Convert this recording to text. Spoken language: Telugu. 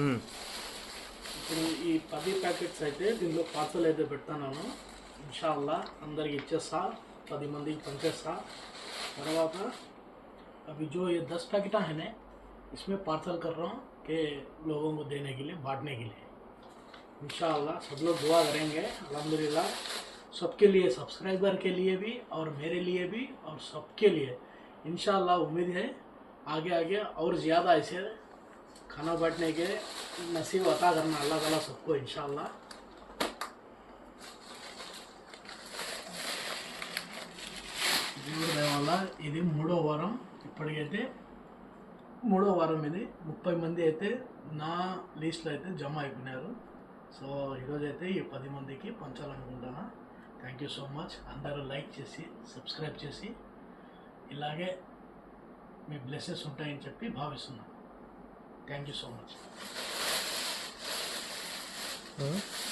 ఉమ్. ఇప్పుడు ఈ పది ప్యాకెట్స్ అయితే దీనిలో పార్సల్ అయితే పెడతాను ఇన్షాల్లా అందరికి ఇచ్చేస్తా పది మందికి పంచేస్తా తర్వాత अभी जो ये दस पैकेट है ना इसमें पार्सल कर रहा हूँ कि लोगों को देने के लिए बांटने के लिए इंशाल्लाह सब लोग दुआ करेंगे अल्हम्दुलिल्लाह सबके लिए सब्सक्राइबर के लिए भी और मेरे लिए भी और सबके लिए इंशाल्लाह उम्मीद है आगे आगे और ज़्यादा ऐसे खाना बांटने के नसीब अता करना अल्लाह ताला सबको इंशाल्लाह దేవుడి దయ వల్ల ఇది మూడో వారం ఇప్పటికైతే మూడో వారం ఇది ముప్పై మంది అయితే నా లిస్ట్లో అయితే జమ అయిపోయినారు సో ఈరోజు అయితే ఈ పది మందికి పంచాలనుకుంటున్నా థ్యాంక్ యూ సో మచ్ అందరూ లైక్ చేసి సబ్స్క్రైబ్ చేసి ఇలాగే మీ బ్లెస్సెస్ ఉంటాయని చెప్పి భావిస్తున్నాను Thank you so much. Hmm?